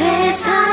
세상